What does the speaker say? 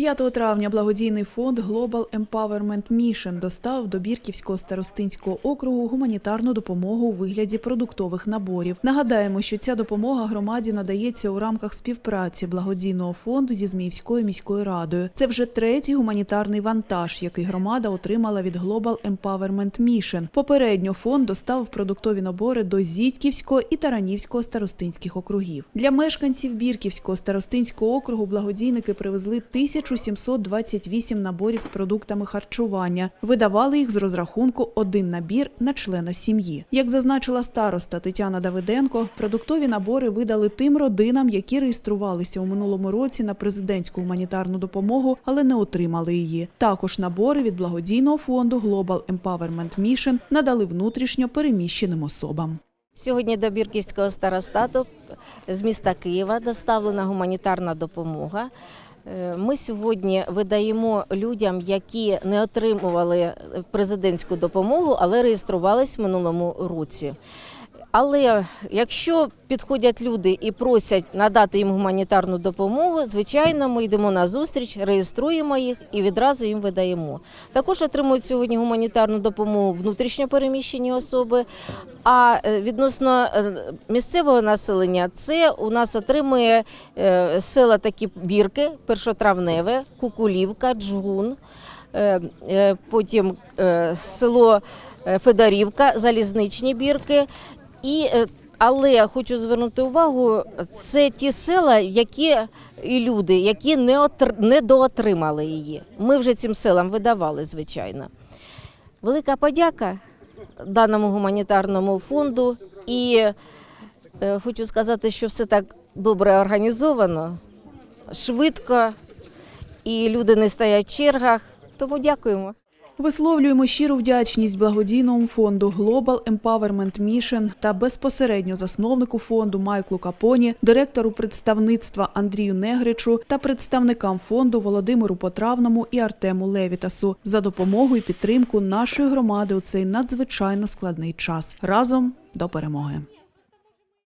5 травня благодійний фонд Global Empowerment Mission достав до Бірківського старостинського округу гуманітарну допомогу у вигляді продуктових наборів. Нагадаємо, що ця допомога громаді надається у рамках співпраці благодійного фонду зі Зміївською міською радою. Це вже третій гуманітарний вантаж, який громада отримала від Global Empowerment Mission. Попередньо фонд доставив продуктові набори до Зітьківського і Таранівського старостинських округів. Для мешканців Бірківського старостинського округу благодійники привезли 1728 наборів з продуктами харчування. Видавали їх з розрахунку один набір на члена сім'ї. Як зазначила староста Тетяна Давиденко, продуктові набори видали тим родинам, які реєструвалися у минулому році на президентську гуманітарну допомогу, але не отримали її. Також набори від благодійного фонду Global Empowerment Mission надали внутрішньо переміщеним особам. Сьогодні до Бірківського старостату з міста Києва доставлена гуманітарна допомога. Е, Ми сьогодні видаємо людям, які не отримували президентську допомогу, але реєструвались в минулому році. Але якщо підходять люди і просять надати їм гуманітарну допомогу, звичайно, ми йдемо на зустріч, реєструємо їх і відразу їм видаємо. Також отримують сьогодні гуманітарну допомогу внутрішньо переміщені особи. А е, відносно е, місцевого населення, це у нас отримує е, села такі бірки: першотравневе, Кукулівка, Джгун. Потім село Федорівка, залізничні бірки. І, е, але хочу звернути увагу, це ті села, які і люди, які не отр... не доотримали її. Ми вже цим селам видавали, звичайно. Велика подяка даному гуманітарному фонду. І е, хочу сказати, що все так добре організовано, швидко, і люди не стоять в чергах. Тому дякуємо. Висловлюємо щиру вдячність благодійному фонду Global Empowerment Mission та безпосередньо засновнику фонду Майклу Капоні, директору представництва Андрію Негричу та представникам фонду Володимиру Потравному і Артему Левітасу за допомогу і підтримку нашої громади у цей надзвичайно складний час. Разом до перемоги.